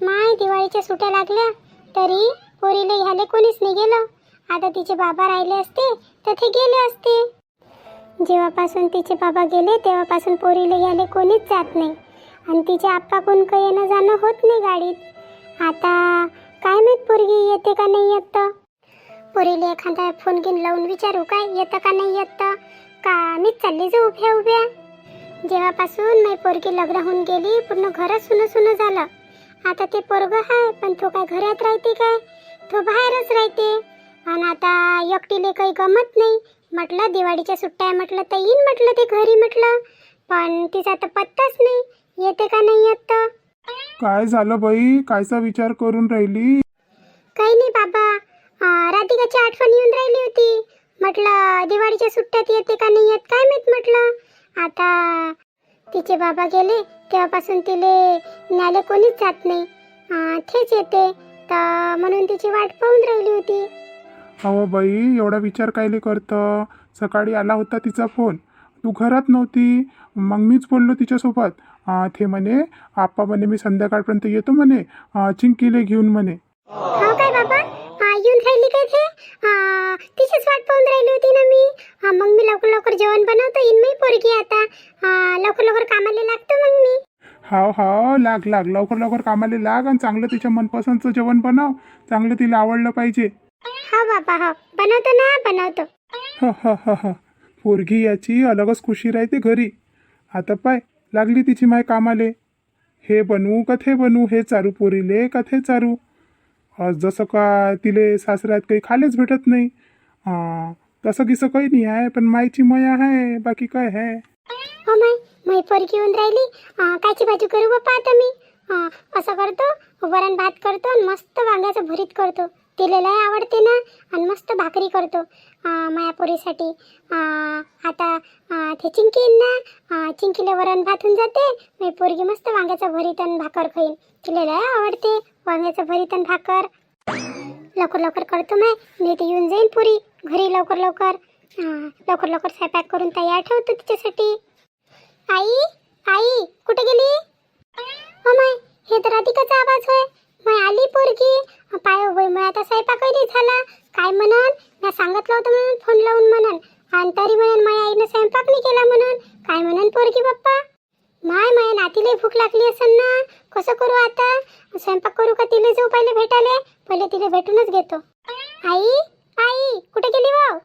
माय दिवाळीच्या सुट्या लागल्या. तरी पोरीला ह्याले कोणीच नाही गेलं आता तिचे बाबा राहिले असते तर ते गेले असते. जेव्हापासून तिचे बाबा गेले तेव्हापासून पोरीला ह्याले कोणीच जात नाही. आणि तिचे आप्पा कोण काही येणं जाणं होत नाही गाडीत. आता काय माहीत पोरगी येते का नाही येत? पोरीला एखादा फोन घेऊन लावून विचारू काय येतं का नाही येत? का मीच चालली जाऊ उभ्या उभ्या जेव्हापासून माझी पोरगी लग्न होऊन गेली पूर्ण घरच सुनं सुनं झालं. आता ते पोरग आहे पण तो काय घरात राहते काय? तो बाहेरच राहते. आणि आता एकटीले काही गमत नाही. म्हटलं दिवाळीच्या सुट्ट्या आहे म्हटलं तर येईन म्हटलं ते घरी म्हटलं. पण तिचा तर पत्ताच नाही. येते का नाही येत तर? काय झालं बाई? कायचा विचार करून राहिली? काही नाही बाबा. अं, राधिकाची आठवण येऊन राहिली होती. म्हटलं दिवाळीच्या सुट्ट्यात येते का नाही येत काय माहीत म्हटलं. आता तिचे बाबा गेले तेव्हापासून तिले न्याले कोणीच जात नाही. तेच येते. तर म्हणून तिची वाट पाहून राहिली होती. अहो बाई एवढा विचार कायले करतं? सकाळी आला होता तिचा फोन. तू घरात नव्हती. मग मीच बोललो तिच्यासोबत. अं, ते म्हणे आप्पा म्हणे मी संध्याकाळपर्यंत येतो म्हणे. अं, चिंकीले घेऊन म्हणे. हो काय बाबा अं, येऊन राहिली काय ते अं, तिचीच वाट पाहून राहिली होती ना अं, मग मी लवकर लवकर जेवण बनवतो. येईन मी पोरगी आता. लवकर लवकर कामाला लागतो मग मी. हाव हाव लाग लाग. लवकर लवकर कामाला लाग आणि चांगलं तिच्या मनपसंतचं जेवण बनव. चांगलं तिला आवडलं पाहिजे. हो बाबा हो. बनवतो ना बनवतो. ह ह ह ह. पोरगी याची अलगच खुशी राहते घरी. आता पाय लागली तिची माय कामाले. हे बनवू का ते बनवू? हे चारू पोरीले का ते चारू? जसं का तिले सासऱ्यात काही खालेच भेटत नाही. हां तसं गिसं काही नाही आहे पण मायची मया आहे बाकी काय आहे? हो माय माय पोरगी येऊन राहिली. अं, कायची भाजी करू बाप्पा आता मी. अं, असं करतो वरण भात करतो आणि मस्त वांग्याचं भरीत करतो. तिला लय आवडते ना आणि मस्त भाकरी करतो. अं, माया पोरीसाठी. अं, आता अं, ते चिंकी येईन ना अं, चिंकीला वरण भात होऊन जाते. मी पोरगी मस्त वांग्याचं भरीत आणि भाकर खाईन. तिला लय आवडते वांग्याचं भरीत आणि भाकर. लवकर लवकर करतो माय मी ते येऊन जाईन पुरी. घरी लवकर लवकर लवकर लवकर स्वयंपाक करून तयार ठेवतो तिच्यासाठी. आई आई कुठे गेली? माय हे तर राधिकाचा आवाज होय. माय आली पोरगी. पाय होय मग आता स्वयंपाकही नाही झाला. काय म्हणन? मी सांगितलं होतं म्हणून फोन लावून म्हणन. आणि तरी म्हणन माझ्या आईनं स्वयंपाक नाही केला म्हणून. काय म्हणन पोरगी बाप्पा? माय माय नातीला भूक लागली असेल ना. कसं करू आता? स्वयंपाक करू का तिला जाऊ पहिले भेटायला? पहिले तिला भेटूनच घेतो. आई आई कुठे गेली वाव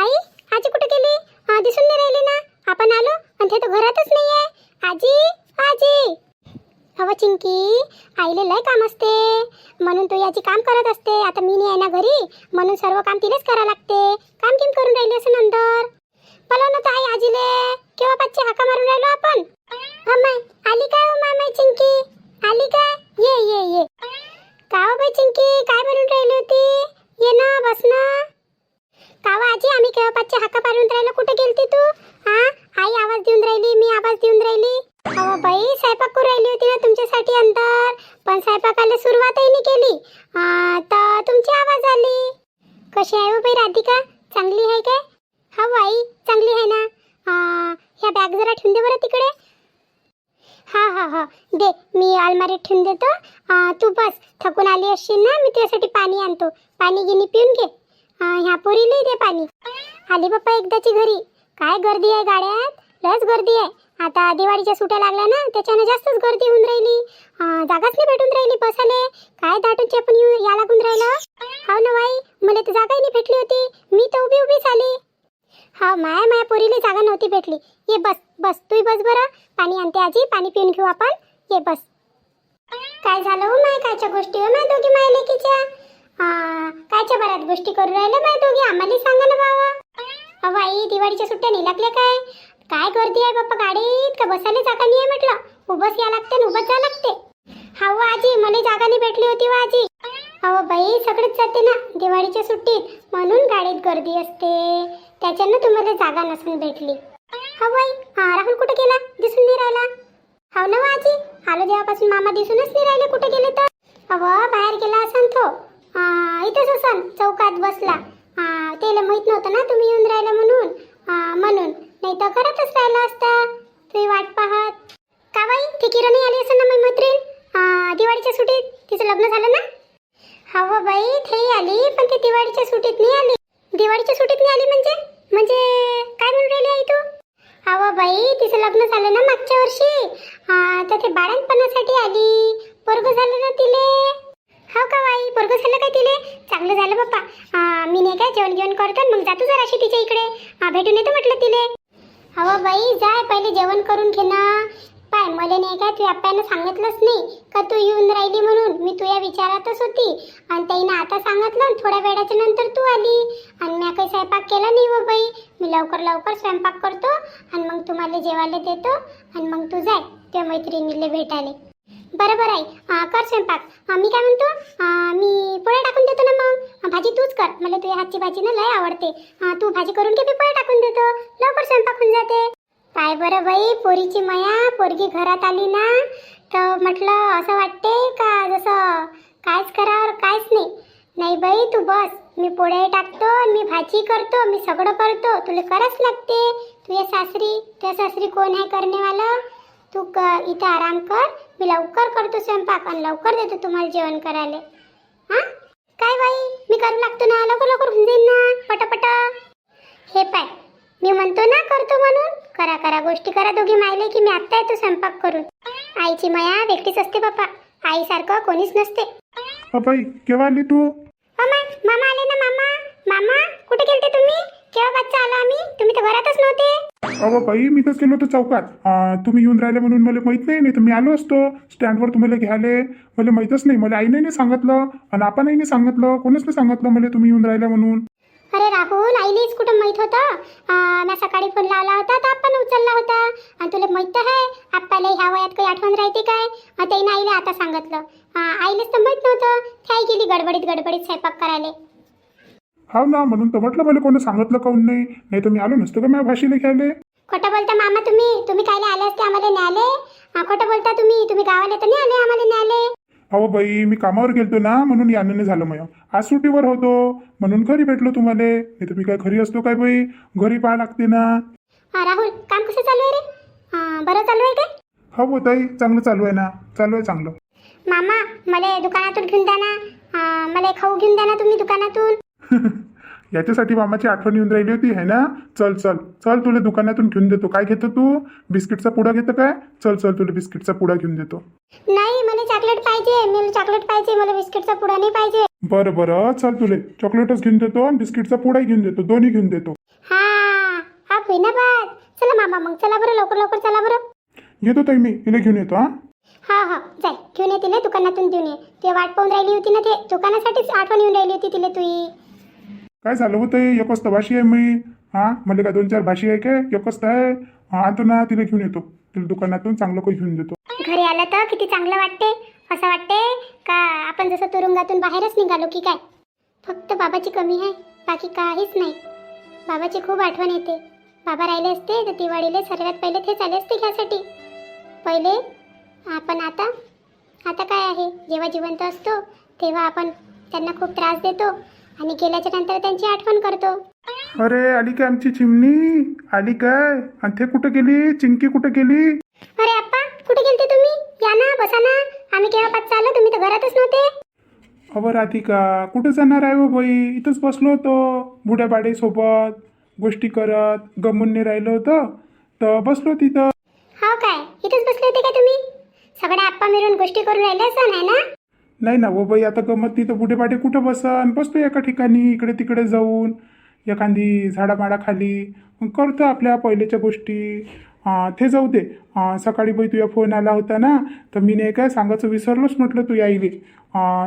आई आजी कुठे गेली? अं, दिसून नाही राहिली ना. आपण आलो आणि ते तर घरातच नाही आहे आजी आजी. अहो चिंकी आईले लय काम असते. म्हणून तू याची काम करत असते. आता मी नाही आहे ना घरी. म्हणून सर्व काम तिलाच करावं लागते. काम किम करून राहिली असं नंतर? बोलव ना तर आई आजीले. केव्हा पाचशे हाका मारून राहिलो आपण? हो, अम्माय आली काय हो चिंकी? आली काय ये ये ये. का हो बाई चिंकी? काय हा. हा दे मी अलमारीत ठेवून देतो. आ, तू बस. थकून आली असशील ना मी तुझ्यासाठी पाणी आणतो. पाणी गिनी पिऊन घे. आ, ह्या पोरीला दे पाणी. आली बाप्पा एकदाची घरी. काय गर्दी आहे गाड्यात? लस गर्दी आहे. आता दिवाळीच्या सुट्या लागल्या ना त्याच्यानं जास्तच गर्दी होऊन राहिली. आ, जागाच नाही भेटून राहिली बसाले काय दाटून पण येऊ या लागून राहिलं? हो ना बाई मला तर जागाही नाही भेटली होती. मी तर उभी उभीच आली. हा माया माया पोरीला जागा नव्हती भेटली. ये बस. बस तूही बस बरं. पाणी आणते आजी पाणी पिऊन घेऊ आपण. ये बस. काय झालं हो माय कायच्या गोष्टी हो माय दोघी माय लेकीच्या? कायच्या बऱ्याच गोष्टी करू राहिल्या माय दोघी? आम्हाला सांगा ना बाबा अहो आई दिवाळीच्या सुट्ट्या नाही लागल्या काय? काय गर्दी आहे बाप्पा गाडीत? का बसायला जागा नाही आहे म्हटलं? उभंच या लागते आणि उभंच जा लागते. हा हो आजी मला जागा नाही भेटली होती हो आजी. अहो बाई सगळंच जाते ना दिवाळीच्या सुट्टीत. म्हणून गाडीत गर्दी असते. त्याच्यानं तुम्हाला जागा नसून भेटली. हा बाई. हा राहुल कुठे गेला? दिसून नाही राहिला. हो ना आजी. आलो जेव्हापासून मामा दिसूनच नाही राहिले कुठे गेले तर. अव बाहेर गेला असन तो. इथेच असन चौकात बसला. त्याला माहीत नव्हतं ना तुम्ही येऊन राहिला म्हणून. म्हणून. नाही तर करतच राहिला असता. तुम्ही वाट पाहत. का बाई? ती किरण आली असेल ना मी मैत्रीण? दिवाळीच्या सुटीत तिचं लग्न झालं ना? हो बाई ते आली पण ती दिवाळीच्या सुटीत नाही आली. दिवाळीच्या सुटीत नाही आली म्हणजे? म्हणजे काय म्हणून राहिली आई तू अहो बाई तिचं लग्न झालं ना मागच्या वर्षी? तर ते बाळणपणासाठी आली. पोरग झालं ना तिले? हो का बाई? पोरग झालं काय तिले? चांगलं झालं बाप्पा. मी नाही काय जेवण जेवण करतो मग जातो जराशी तिच्या इकडे. भेटून येतो म्हटलं तिले. अहो बाई जाय पहिले जेवण करून घे ना. मला नाही का? तू आप्यानं सांगितलंच नाही का तू येऊन राहिली म्हणून? मी तुझ्या विचारातच होती. आणि ताईनं आता सांगितलं थोड्या वेळाच्या नंतर तू आली. आणि मी काही स्वयंपाक केला नाही हो बाई. मी लवकर लवकर स्वयंपाक करतो आणि मग तुम्हाला जेवायला देतो आणि मग तू जाय. त्या मैत्रिणीला भेटायला. बरोबर आहे. कर स्वयंपाक. मी काय म्हणतो? मी पोळ्या टाकून देतो ना मग? भाजी तूच कर. मला तुझ्या हातची भाजी ना लय आवडते. तू भाजी करून घे मी पोळ्या टाकून देतो. लवकर स्वयंपाक होऊन जाते. काय बरं बाई? पोरीची माया पोरगी घरात आली ना तर म्हटलं असं वाटते का जसं कायच करावर कायच नाही. नाही बाई तू बस. मी पोळ्या टाकतो मी भाजी करतो मी सगळं करतो. तुला करच लागते? तुझ्या सासरी तुझ्या सासरी कोण आहे करणेवालं तू क इथं आराम कर. मी लवकर करतो स्वयंपाक आणि लवकर देतो तुम्हाला जेवण करायला. हां? काय बाई? मी करू लागतो ना? लवकर लवकर होऊन जाईन ना? पटापटा. हे पाय. मी म्हणतो ना करतो म्हणून. करा करा गोष्टी करा दोघी मायले की मी आत्ता येतो स्वयंपाक करून. आईची माया वेगळीच असते बाप्पा आईसारखं कोणीच नसते. अ बाई केव्हा आली तू? मामा मामा आले ना मामा. मामा कुठे गेलते तुम्ही? केव्हा बच्चा आला आम्ही? तुम्ही तर घरातच नव्हते. अहो बाई मी तर गेलो होतो चौकात. तुम्ही येऊन राहिले म्हणून मला माहीत नाही नाही तर मी आलो असतो. स्टँडवर तुम्हाला घ्यायले. मला माहीतच नाही. मला आईने नाही सांगितलं आणि आपणही नाही सांगितलं. कोणीच नाही सांगितलं मला तुम्ही येऊन राहिले म्हणून. अरे राहुल आईलेच कुठं माहीत होतं? मी सकाळी फोन लावला होता तर आपण उचलला होता. आणि तुला माहीत तर आहे आपल्याला ह्या वयात काही आठवण राहते काय? त्याईनं आईला आता सांगितलं. आईलेच तर माहीत नव्हतं. ती आई गेली गडबडीत गडबडीत स्वयंपाक करायला. हा ना म्हणून तर म्हटलं मला कोणी सांगितलं काऊन नाही. नाही तर मी आलो नसतो का माझ्या भाषेला घ्यायले? खोटं बोलता मामा तुम्ही? तुम्ही कायले आले असते आम्हाला न्याले अं, खोटं बोलता तुम्ही? तुम्ही गावाला तर नाही आले आम्हाला न्याले अहो बाई मी कामावर गेलतो ना म्हणून यानं झालं मग आज सुट्टीवर होतो म्हणून घरी भेटलो तुम्हाला. नाही तर मी काय घरी असतो काय बाई? घरी पाहा लागते ना. राहुल काम कसं चालू आहे रे? बरं चालू आहे काय? हो ताई चांगलं चालू आहे ना. चालू आहे चांगलं. मामा मला दुकानातून घेऊन द्या ना. मला खाऊ घेऊन द्या ना तुम्ही दुकानातून. याच्यासाठी मामाची आठवण येऊन राहिली होती है ना? चल चल. चल तुला दुकानातून घेऊन देतो. काय घेतो तू? बिस्किटचा पुडा घेतो काय? चल चल तुला बिस्किटचा पुडा घेऊन देतो. नाही मला चॉकलेट पाहिजे. मला चॉकलेट पाहिजे. मला बिस्किटचा पुडा नाही पाहिजे. बरं बरं. चल तुले. चॉकलेटच घेऊन देतो आणि बिस्किटचा पुडाही घेऊन देतो. दोन्ही घेऊन देतो. हा हा बात चला मामा मग. चला बरं लवकर लवकर चला बरं. येतो ताई मी. हिला घेऊन येतो हा. हा हा. जाय. घेऊन ये तिला. दुकानातून घेऊन ये. ते वाट पाहून राहिली होती ना ते. दुकानासाठीच आठवण येऊन राहिली होती तिला तुई काय झालं होतं एकच तर भाषी आहे मी. हा? मला का दोन चार भाषी आहे काय? एकच तर आहे. हा, आणतो ना तिला घेऊन येतो. तिला दुकानातून चांगलं काही घेऊन देतो. घरी आलं तर किती चांगलं वाटते? असं वाटते का आपण जसं तुरुंगातून बाहेरच निघालो की काय? फक्त बाबाची कमी आहे बाकी काहीच नाही. बाबाची खूप आठवण येते. बाबा राहिले असते तर दिवाळीला सर्वात पहिले तेच आले असते घ्यासाठी. पहिले आपण आता आता काय आहे? जेव्हा जिवंत असतो तेव्हा आपण त्यांना खूप त्रास देतो. आणि गेल्याच्यानंतर त्यांची आठवण करतो. अरे आली काय आमची चिमणी. आली काय? आणि ते कुठं गेली? चिंकी कुठं गेली? अरे अप्पा कुठे गेलते तुम्ही? या ना बसा ना. आम्ही केव्हा पाच आलो तुम्ही तर घरातच नव्हते. अहो राधिका कुठं जाणार आहे हो बाई? इथंच बसलो होतो बुड्या बाडीसोबत गोष्टी करत गमून नाही राहिलं होतं. तर बसलो तिथं. हो काय? इथेच बसले होते का तुम्ही? सगळ्या आप्पा मिळून गोष्टी करून राहिले असं नाही ना? नाही ना हो बाई आता गमत नाही तर बाडे कुठं बसन बसतो एका ठिकाणी इकडे तिकडे जाऊन एखादी झाडामाडाखाली मग करतो आपल्या पहिलेच्या गोष्टी. ते जाऊ दे. सकाळी बाई तुझ्या फोन आला होता ना तर मी नाही काय सांगायचं विसरलोच म्हटलं तू यायली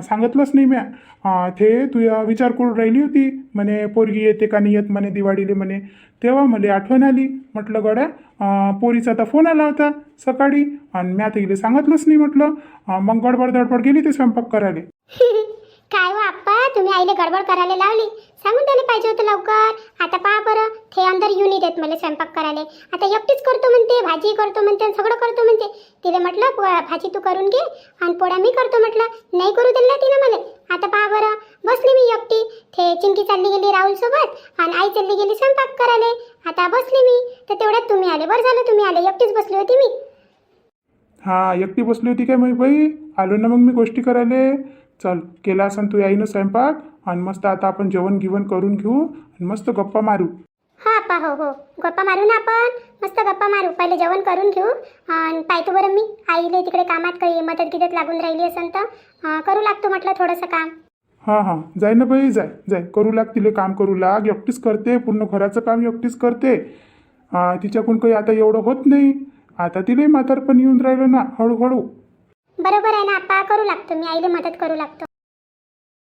सांगितलंच नाही म्या. ते तुझ्या विचार करून राहिली होती म्हणे पोरगी येते का नाही येत म्हणे दिवाळीले म्हणे. तेव्हा मला आठवण आली. म्हटलं गड्या पोरीचा आता फोन आला होता सकाळी. आणि म्या तिला सांगितलंच नाही म्हटलं. मग गडबड दडबड गेली ते स्वयंपाक करायला. काय हो आप्पा? तुम्ही आईले गडबड करायला लावली. सांगून त्याला पाहिजे होतं लवकर. आता पहा बरं ते अंदर येऊन देत मला स्वयंपाक करायला. आता एकटीच करतो म्हणते भाजी करतो म्हणते आणि सगळं करतो म्हणते. तिला म्हटलं भाजी तू करून घे आणि पोळ्या मी करतो म्हटलं. नाही करू दिला तिनं मला आता पहा बरं बसली मी एकटी. ते चिंकी चालली गेली राहुल सोबत आणि आई चालली गेली स्वयंपाक करायला. आता बसली मी. तर तेवढ्यात तुम्ही आले. बरं झालं तुम्ही आले. एकटीच बसली होती मी. हा एकटी बसली होती काय बाई? आलो ना मग मी गोष्टी करायला. चल केला असन तू याईनं स्वयंपाक आणि मस्त आता आपण जेवण गिवण करून घेऊ आणि मस्त गप्पा मारू. हा पा हो हो. गप्पा मारू ना आपण? मस्त गप्पा मारू. पहिले जेवण करून घेऊ. आणि पाहतो बरं मी. आईले तिकडे कामात काही मदत गिदत लागून राहिली असेल तर. अं, करू लागतो म्हटलं थोडंसं काम. हां हां. जाय ना बाई जाय जाय. करू लाग तिले काम करू लाग. एकटीच करते पूर्ण घराचं काम एकटीच करते. तिच्याकडून काही आता एवढं होत नाही. आता तिलाही म्हातारपण येऊन राहिलं ना हळूहळू. बरोबर आहे ना आपा करू लागतो मी आईला मदत करू लागतो.